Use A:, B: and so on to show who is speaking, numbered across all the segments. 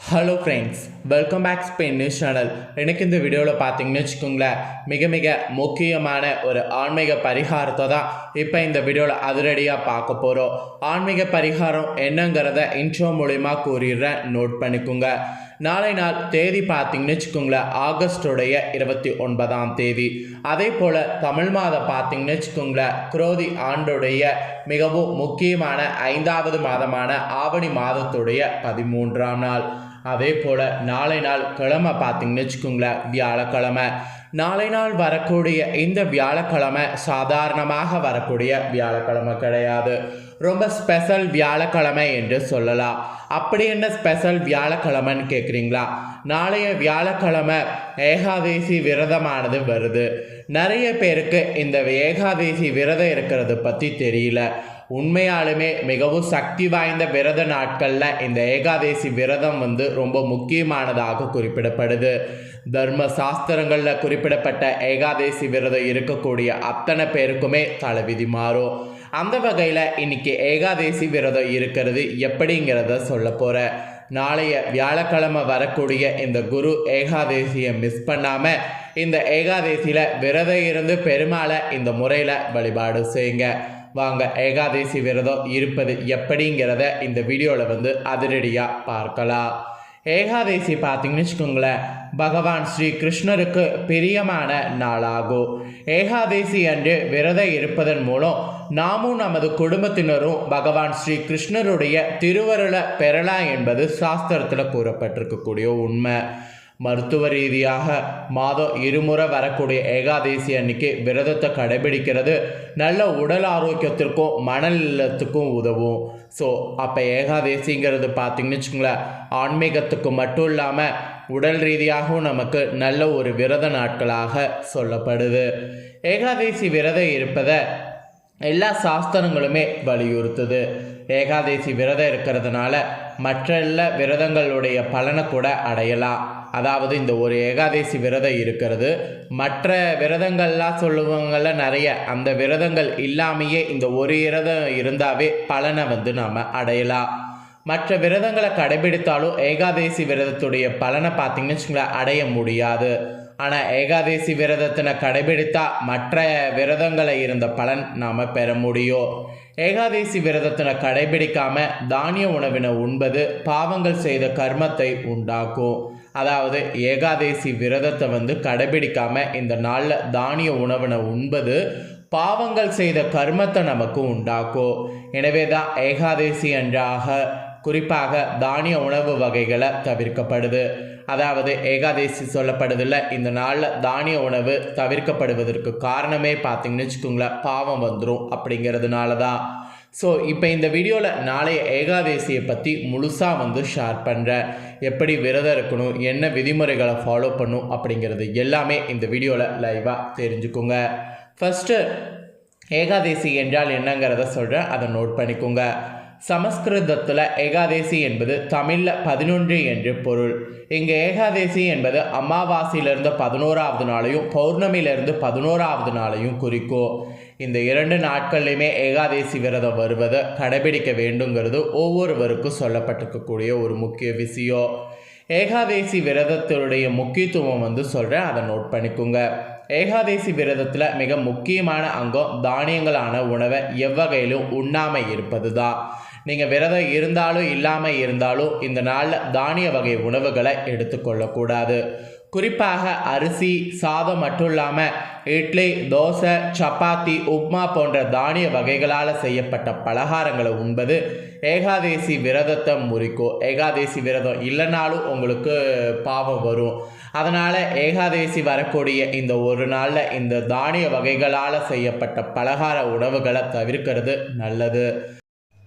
A: Hello friends welcome back Spain news channel எனக்கு இந்த வீடியோவில் பார்த்தீங்கன்னு வச்சுக்கோங்களேன் மிக மிக முக்கியமான ஒரு ஆன்மீக பரிகாரத்தை தான் இப்போ இந்த வீடியோவில் அதிரடியாக பார்க்க போகிறோம் ஆன்மீக பரிகாரம் என்னங்கிறத இன்ட்ரோ மூலிமா கூறிடுறேன். நோட் பண்ணிக்கோங்க. நாளை நாள் தேதி பார்த்தீங்கன்னு வச்சுக்கோங்களேன் ஆகஸ்டோடைய இருபத்தி ஒன்பதாம் தேதி. அதே போல் தமிழ் மாதம் பார்த்தீங்கன்னு வச்சுக்கோங்களேன் குரோதி ஆண்டுடைய மிகவும் முக்கியமான ஐந்தாவது மாதமான ஆவணி மாதத்துடைய பதிமூன்றாம் நாள். அதே போல் நாளை நாள் கிழமை பார்த்தீங்கன்னு வச்சுக்கோங்களேன் வியாழக்கிழமை. நாளை நாள் வரக்கூடிய இந்த வியாழக்கிழமை சாதாரணமாக வரக்கூடிய வியாழக்கிழமை கிடையாது. ரொம்ப ஸ்பெஷல் வியாழக்கிழமை என்று சொல்லலாம். அப்படி என்ன ஸ்பெஷல் வியாழக்கிழமைன்னு கேட்குறீங்களா நாளைய வியாழக்கிழமை ஏகாதேசி விரதமானது வருது. நிறைய பேருக்கு இந்த ஏகாதேசி விரதம் இருக்கிறது பற்றி தெரியல. உண்மையாலுமே மிகவும் சக்தி வாய்ந்த விரத நாட்களில் இந்த ஏகாதேசி விரதம் வந்து ரொம்ப முக்கியமானதாக குறிப்பிடப்படுது. தர்ம சாஸ்திரங்களில் குறிப்பிடப்பட்ட ஏகாதேசி விரதம் இருக்கக்கூடிய அத்தனை பேருக்குமே தலைவிதி மாறும். அந்த வகையில் இன்னைக்கு ஏகாதேசி விரதம் இருக்கிறது எப்படிங்கிறத சொல்ல போகிறேன் நாளைய வியாழக்கிழமை வரக்கூடிய இந்த குரு ஏகாதேசியை மிஸ் பண்ணாமல் இந்த ஏகாதேசியில் விரதம் இருந்து பெருமாளை இந்த முறையில் வழிபாடு செய்யுங்க. வாங்க. ஏகாதேசி விரதம் இருப்பது எப்படிங்கிறத இந்த வீடியோவில் வந்து அதிரடியாக பார்க்கலாம். ஏகாதேசி பார்த்தீங்கன்னு வச்சுக்கோங்களேன் பகவான் ஸ்ரீ கிருஷ்ணருக்கு பிரியமான நாளாகும். ஏகாதேசி அன்று விரதம் இருப்பதன் மூலம் நாமும் நமது குடும்பத்தினரும் பகவான் ஸ்ரீ கிருஷ்ணருடைய திருவருளை பெறலாம் என்பது சாஸ்திரத்தில் கூறப்பட்டிருக்கக்கூடிய உண்மை. மருத்துவ ரீதியாக மாதம் இருமுறை வரக்கூடிய ஏகாதேசி அன்னைக்கு விரதத்தை கடைபிடிக்கிறது. நல்ல உடல் ஆரோக்கியத்திற்கும் மனநலத்துக்கும் உதவும். ஸோ அப்போ ஏகாதேசிங்கிறது பார்த்திங்கன்னு வச்சுக்கோங்களேன் ஆன்மீகத்துக்கு மட்டும் இல்லாமல் உடல் ரீதியாகவும் நமக்கு நல்ல ஒரு விரத நாட்களாக சொல்லப்படுது. ஏகாதேசி விரதம் இருப்பதை எல்லா சாஸ்திரங்களுமே வலியுறுத்துது. ஏகாதேசி விரதம் இருக்கிறதுனால மற்ற எல்லா விரதங்களுடைய பலனை கூட அடையலாம். அதாவது இந்த ஒரு ஏகாதேசி விரதம் இருக்கிறது. மற்ற விரதங்கள்லாம் சொல்லுவாங்கள்ல நிறைய அந்த விரதங்கள் இல்லாமையே இந்த ஒரு விரதம் இருந்தாவே பலனை வந்து நாம் அடையலாம். மற்ற விரதங்களை கடைபிடித்தாலும் ஏகாதேசி விரதத்துடைய பலனை பார்த்தீங்கன்னு வச்சுங்களேன் அடைய முடியாது. ஆனால் ஏகாதேசி விரதத்தினை கடைபிடித்தா மற்ற விரதங்களை இருந்த பலன் நாம் பெற முடியும். ஏகாதேசி விரதத்தினை கடைபிடிக்காம தானிய உணவினை உண்பது பாவங்கள் செய்த கர்மத்தை உண்டாக்கும். அதாவது ஏகாதேசி விரதத்தை வந்து கடைபிடிக்காம இந்த நாளில் தானிய உணவினை உண்பது பாவங்கள் செய்த கர்மத்தை நமக்கு உண்டாக்கும். எனவே தான் ஏகாதேசி அன்றாக குறிப்பாக தானிய உணவு வகைகளை தவிர்க்கப்படுது. அதாவது ஏகாதேசி சொல்லப்படுதில்ல இந்த நாளில் தானிய உணவு தவிர்க்கப்படுவதற்கு காரணமே பார்த்தீங்கன்னு வச்சுக்கோங்களேன் பாவம் வந்துடும் அப்படிங்கிறதுனால தான் ஸோ இப்போ இந்த வீடியோவில் நாளைய ஏகாதேசியை பற்றி முழுசாக வந்து ஷேர் பண்ணுறேன் எப்படி விரதம் இருக்கணும் என்ன விதிமுறைகளை ஃபாலோ பண்ணும் அப்படிங்கிறது எல்லாமே இந்த வீடியோவில் லைவாக தெரிஞ்சுக்கோங்க. ஃபஸ்ட்டு ஏகாதேசி என்றால் என்னங்கிறத சொல்கிறேன் அதை நோட் பண்ணிக்கோங்க. சமஸ்கிருதத்தில் ஏகாதேசி என்பது தமிழில் பதினொன்று என்று பொருள். இங்கு ஏகாதேசி என்பது அமாவாசையிலிருந்து பதினோராவது நாளையும் பௌர்ணமியிலிருந்து பதினோராவது நாளையும் குறிக்கும் இந்த இரண்டு நாட்கள்லையுமே ஏகாதேசி விரதம் வருவதை கடைபிடிக்க வேண்டுங்கிறது ஒவ்வொருவருக்கும் சொல்லப்பட்டிருக்கக்கூடிய ஒரு முக்கிய விஷயம். ஏகாதேசி விரதத்தினுடைய முக்கியத்துவம் வந்து சொல்கிறேன் அதை நோட் பண்ணிக்கோங்க. ஏகாதேசி விரதத்தில் மிக முக்கியமான அங்கம் தானியங்களான உணவை எவ்வகையிலும் உண்ணாமல் இருப்பது தான் நீங்கள் விரதம் இருந்தாலும் இல்லாமல் இருந்தாலும் இந்த நாளில் தானிய வகை உணவுகளை எடுத்துக்கொள்ளக்கூடாது குறிப்பாக அரிசி சாதம் மட்டும் இல்லாமல் இட்லி தோசை சப்பாத்தி உப்மா போன்ற தானிய வகைகளால் செய்யப்பட்ட பலகாரங்களை உண்பது. ஏகாதேசி விரதத்தை முறிக்கும் ஏகாதேசி விரதம் இல்லைனாலும் உங்களுக்கு பாவம் வரும். அதனால் ஏகாதேசி வரக்கூடிய இந்த ஒரு நாளில் இந்த தானிய வகைகளால் செய்யப்பட்ட பலகார உணவுகளை தவிர்க்கிறது நல்லது.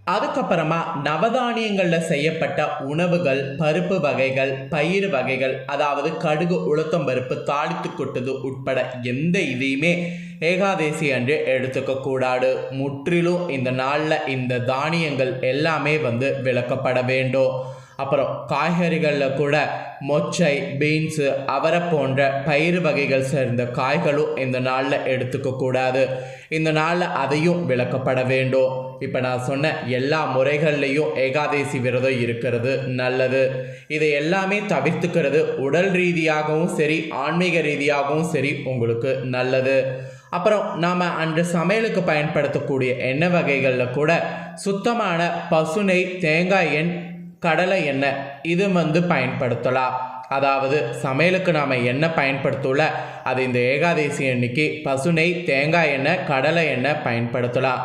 A: அதுக்கப்புறமா நவதானியங்களில் செய்யப்பட்ட உணவுகள் பருப்பு வகைகள் பயிர் வகைகள் அதாவது கடுகு உளுத்தம் பருப்பு தாளித்து கொட்டது உட்பட எந்த இதையுமே ஏகாதேசி அன்று எடுத்துக்க கூடாது. முற்றிலும் இந்த நாளில் இந்த தானியங்கள் எல்லாமே வந்து விளக்கப்பட வேண்டும். அப்புறம் காய்கறிகளில் கூட மொச்சை பீன்ஸு அவரை போன்ற பயிறு வகைகள் சேர்ந்த காய்களும் இந்த நாளில் எடுத்துக்கக்கூடாது இந்த நாளில் அதையும் விளக்கப்பட வேண்டும். இப்போ நான் சொன்ன எல்லா முறைகள்லையும் ஏகாதேசி விரதம் இருக்கிறது நல்லது. இதை எல்லாமே தவிர்த்துக்கிறது உடல் ரீதியாகவும் சரி ஆன்மீக ரீதியாகவும் சரி உங்களுக்கு நல்லது. அப்புறம் நாம் அன்று சமையலுக்கு பயன்படுத்தக்கூடிய எண்ணெய் வகைகளில் கூட சுத்தமான பசுனை தேங்காய் எண் கடலை எண்ணெய். இது வந்து பயன்படுத்தலாம். அதாவது சமையலுக்கு நாம் எண்ணெய் பயன்படுத்தல அது இந்த ஏகாதசி அன்னைக்கு பசுனை தேங்காய் எண்ணெய் கடலை எண்ணெய் பயன்படுத்தலாம்.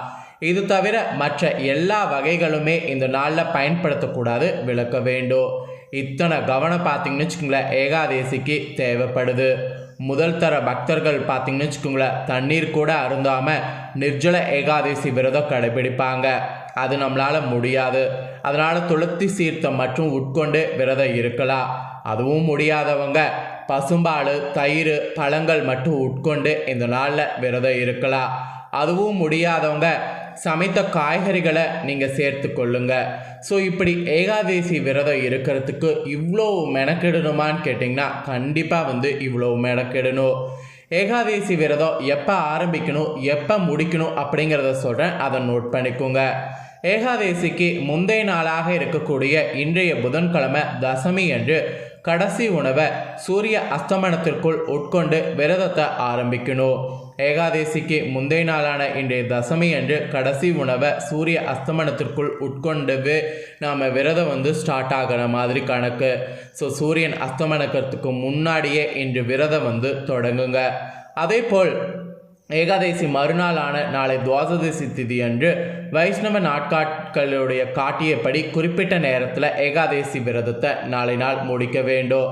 A: இது தவிர மற்ற எல்லா வகைகளுமே இந்த நாளில் பயன்படுத்தக்கூடாது விளக்க வேண்டும். இத்தனை கவனம் பார்த்தீங்கன்னு வச்சுக்கோங்களேன் ஏகாதேசிக்கு தேவைப்படுது. முதல் தர பக்தர்கள் பார்த்தீங்கன்னு வச்சுக்கோங்களேன் தண்ணீர் கூட அருந்தாமல் நிர்ஜல ஏகாதசி விரதம் கடைபிடிப்பாங்க. அது நம்மளால் முடியாது. அதனால் துளத்தி சீர்த்தம் மற்றும் உட்கொண்டு விரதம் இருக்கலாம். அதுவும் முடியாதவங்க பசும்பால் தயிர் பழங்கள் மட்டும் உட்கொண்டு இந்த நாளில் விரதம் இருக்கலாம். அதுவும் முடியாதவங்க சமைத்த காய்கறிகளை நீங்கள் சேர்த்து கொள்ளுங்க. ஸோ இப்படி ஏகாதேசி விரதம் இருக்கிறதுக்கு இவ்வளோ மெனக்கெடணுமான்னு கேட்டிங்கன்னா கண்டிப்பாக வந்து இவ்வளோ மெனக்கெடணும். ஏகாதேசி விரதம் எப்போ ஆரம்பிக்கணும் எப்போ முடிக்கணும் அப்படிங்கிறத சொல்கிறேன் அதை நோட் பண்ணிக்கோங்க. ஏகாதேசிக்கு முந்தைய நாளாக இருக்கக்கூடிய இன்றைய புதன்கிழமை தசமி என்று கடைசி உணவை சூரிய அஸ்தமனத்திற்குள் உட்கொண்டு விரதத்தை ஆரம்பிக்கணும். ஏகாதேசிக்கு முந்தைய நாளான இன்றைய தசமி அன்று கடைசி உணவை சூரிய அஸ்தமனத்திற்குள் உட்கொண்டு நாம் விரதம் வந்து ஸ்டார்ட் ஆகிற மாதிரி கணக்கு. ஸோ சூரியன் அஸ்தமனக்கிறதுக்கு முன்னாடியே இன்று விரதம் வந்து தொடங்குங்க. அதே போல் ஏகாதசி மறுநாளான நாளை துவாதசி திதி அன்று வைஷ்ணவ நாட்காட்களுடைய காட்டியபடி குறிப்பிட்ட நேரத்தில் ஏகாதசி விரதத்தை நாளை நாள் முடிக்க வேண்டும்.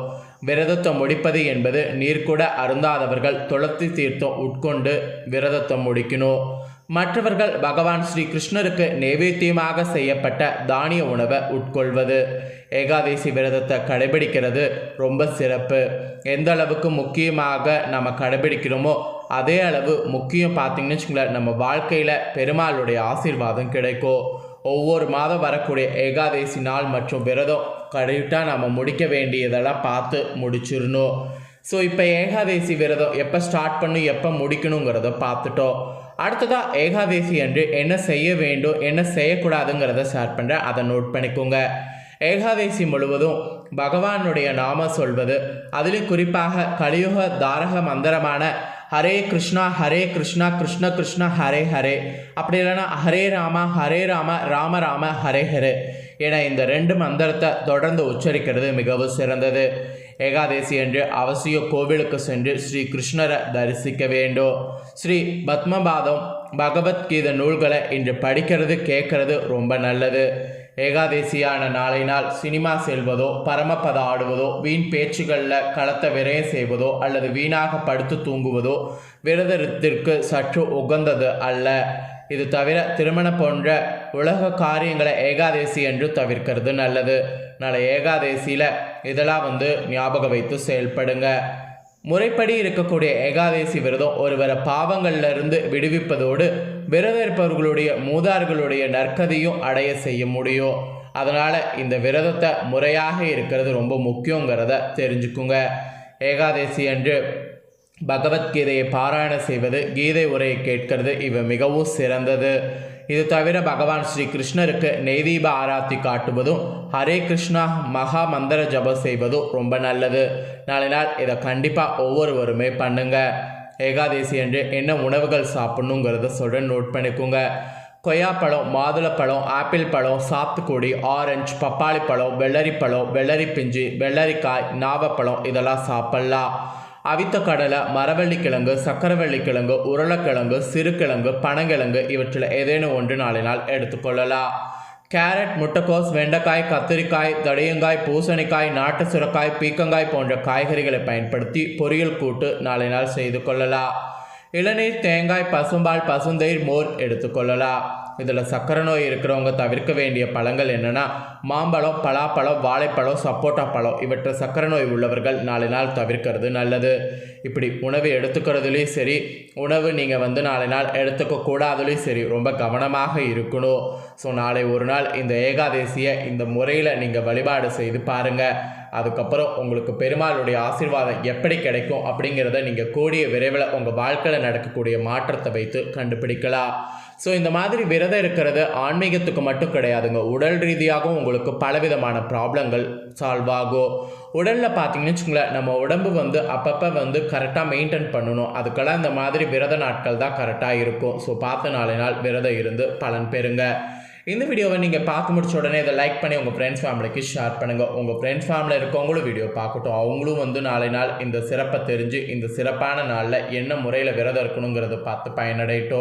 A: விரதத்தை முடிப்பது என்பது நீர்க்கூட அருந்தாதவர்கள் துளத்தி தீர்த்தம் உட்கொண்டு விரதத்தை முடிக்கணும். மற்றவர்கள் பகவான் ஸ்ரீ கிருஷ்ணருக்கு நைவேத்தியமாக செய்யப்பட்ட தானிய உணவை உட்கொள்வது. ஏகாதசி விரதத்தை கடைபிடிக்கிறது ரொம்ப சிறப்பு. எந்த அளவுக்கு முக்கியமாக நம்ம கடைபிடிக்கிறோமோ அதே அளவு முக்கியம் பார்த்தீங்கன்னு வச்சுங்களேன் நம்ம வாழ்க்கையில் பெருமாளுடைய ஆசீர்வாதம் கிடைக்கும். ஒவ்வொரு மாதம் வரக்கூடிய ஏகாதசி நாள் மற்றும் விரதம் கரெக்டாக நம்ம முடிக்க வேண்டியதெல்லாம் பார்த்து முடிச்சிடணும். ஸோ இப்போ ஏகாதேசி விரதம் எப்போ ஸ்டார்ட் பண்ணும் எப்போ முடிக்கணுங்கிறத பார்த்துட்டோம். அடுத்ததாக ஏகாதேசி அன்று என்ன செய்ய வேண்டும் என்ன செய்யக்கூடாதுங்கிறத ஷேர் பண்ணுறேன் அதை நோட் பண்ணிக்கோங்க. ஏகாதசி முழுவதும் பகவானுடைய நாம சொல்வது. அதிலும் குறிப்பாக கலியுக தாரக மந்திரமான ஹரே கிருஷ்ணா ஹரே கிருஷ்ணா கிருஷ்ண கிருஷ்ணா ஹரே ஹரே. அப்படி இல்லைன்னா ஹரே ராமா ஹரே ராம ராம ராம ஹரே ஹரே என இந்த ரெண்டு மந்திரத்தை தொடர்ந்து உச்சரிக்கிறது மிகவும் சிறந்தது. ஏகாதசி என்று அவசிய கோவிலுக்கு சென்று ஸ்ரீ கிருஷ்ணரை தரிசிக்க வேண்டும். ஸ்ரீ பத்மபாதம் பகவத்கீதை நூல்களை இன்று படிக்கிறது கேட்கறது ரொம்ப நல்லது. ஏகாதசியான நாளை நாள் சினிமா செல்வதோ பரமபத ஆடுவதோ வீண் பேச்சுகளில் களத்தை விரயம் செய்வதோ அல்லது வீணாக படுத்து தூங்குவதோ விரதத்திற்கு சற்று உகந்தது அல்ல. இது தவிர திருமணம் போன்ற உலக காரியங்களை ஏகாதசி என்று தவிர்க்கிறது நல்லது. நல்ல ஏகாதசியில் இதெல்லாம் வந்து ஞாபகம் வைத்து செயல்படுங்க. முறைப்படி இருக்கக்கூடிய ஏகாதசி விரதம் ஒருவரை பாவங்கள்ல இருந்து விடுவிப்பதோடு விரதம் இருப்பவர்களுடைய மூதார்களுடைய நற்கதையும் அடைய செய்ய முடியும். அதனால் இந்த விரதத்தை முறையாக இருக்கிறது ரொம்ப முக்கியங்கிறத தெரிஞ்சுக்குங்க. ஏகாதசி அன்று பகவத்கீதையை பாராயணம் செய்வது கீதை உரையை கேட்கிறது இவை மிகவும் சிறந்தது. இது தவிர பகவான் ஸ்ரீ கிருஷ்ணருக்கு நெய்தீப ஆராத்தி காட்டுவதும் ஹரே கிருஷ்ணா மகா மந்திர ஜபம் செய்வதும் ரொம்ப நல்லது. நாளை நாள் இதை கண்டிப்பாக ஒவ்வொருவருமே பண்ணுங்கள் ஏகாதசி அன்று என்ன உணவுகள் சாப்பிடணுங்கிறத சொல்ல நோட் பண்ணிக்கோங்க. கொய்யாப்பழம் மாதுளப்பழம் ஆப்பிள் பழம் சாத்துக்குடி ஆரஞ்சு பப்பாளி பழம் வெள்ளரி பழம் வெள்ளரி பிஞ்சு வெள்ளரிக்காய் நாவப்பழம் இதெல்லாம் சாப்பிட்லாம். அவித்த கடலை மரவள்ளி கிழங்கு கிழங்கு உருளைக்கிழங்கு சிறுகிழங்கு பனங்கிழங்கு இவற்றில் ஏதேனும் ஒன்று நாளை நாள் எடுத்துக்கொள்ளலாம். கேரட் முட்டைக்கோஸ் வெண்டைக்காய் கத்திரிக்காய் தடியங்காய் பூசணிக்காய் நாட்டு சுரக்காய் பீக்கங்காய் போன்ற காய்கறிகளை பயன்படுத்தி பொரியல் கூட்டு நாளை நாள் செய்து கொள்ளலாம். இளநீர் தேங்காய் பசும்பால் பசுந்தயிர் மோர் எடுத்துக்கொள்ளலாம். இதில் சர்க்கரை நோய் இருக்கிறவங்க தவிர்க்க வேண்டிய பழங்கள் என்னென்னா மாம்பழம் பலாப்பழம் வாழைப்பழம் சப்போட்டா பழம். இவற்றை சக்கரை நோய் உள்ளவர்கள் நாலு நாள் தவிர்க்கிறது நல்லது. இப்படி உணவு எடுத்துக்கிறதுலேயும் சரி உணவு நீங்கள் வந்து நாலு நாள் எடுத்துக்க கூடாதுலேயும் சரி ரொம்ப கவனமாக இருக்கணும். ஸோ நாளை ஒரு நாள் இந்த ஏகாதசியை இந்த முறையில் நீங்கள் வழிபாடு செய்து பாருங்கள் அதுக்கப்புறம் உங்களுக்கு பெருமாளுடைய ஆசீர்வாதம் எப்படி கிடைக்கும் அப்படிங்கிறத நீங்கள் கூடிய விரைவில் உங்கள் வாழ்க்கையில் நடக்கக்கூடிய மாற்றத்தை வைத்து கண்டுபிடிக்கலாம். ஸோ இந்த மாதிரி விரதம் இருக்கிறது ஆன்மீகத்துக்கு மட்டும் கிடையாதுங்க. உடல் ரீதியாகவும் உங்களுக்கு பலவிதமான ப்ராப்ளங்கள் சால்வ் ஆகும். உடலில் பார்த்தீங்கன்னு வச்சுக்கோங்களேன் நம்ம உடம்பு வந்து அப்பப்போ வந்து கரெக்டாக மெயின்டைன் பண்ணணும். அதுக்கெல்லாம் இந்த மாதிரி விரத நாட்கள் தான் கரெக்டாக இருக்கும். ஸோ பார்த்து நாலு நாள் விரதம் இருந்து பலன் பெறுங்க. இந்த வீடியோவை நீங்கள் பார்த்து முடிச்ச உடனே இதை லைக் பண்ணி உங்கள் ஃப்ரெண்ட்ஸ் ஃபேமிலிக்கு ஷேர் பண்ணுங்கள் உங்கள் ஃப்ரெண்ட்ஸ் ஃபேமிலியில் இருக்கவங்களும் வீடியோ பார்க்கட்டும். அவங்களும் வந்து நாளை நாள் இந்த சிறப்பை தெரிஞ்சு இந்த சிறப்பான நாளில் என்ன முறையில் விரதம் இருக்கணுங்கிறத பார்த்து பயனடையட்டும்.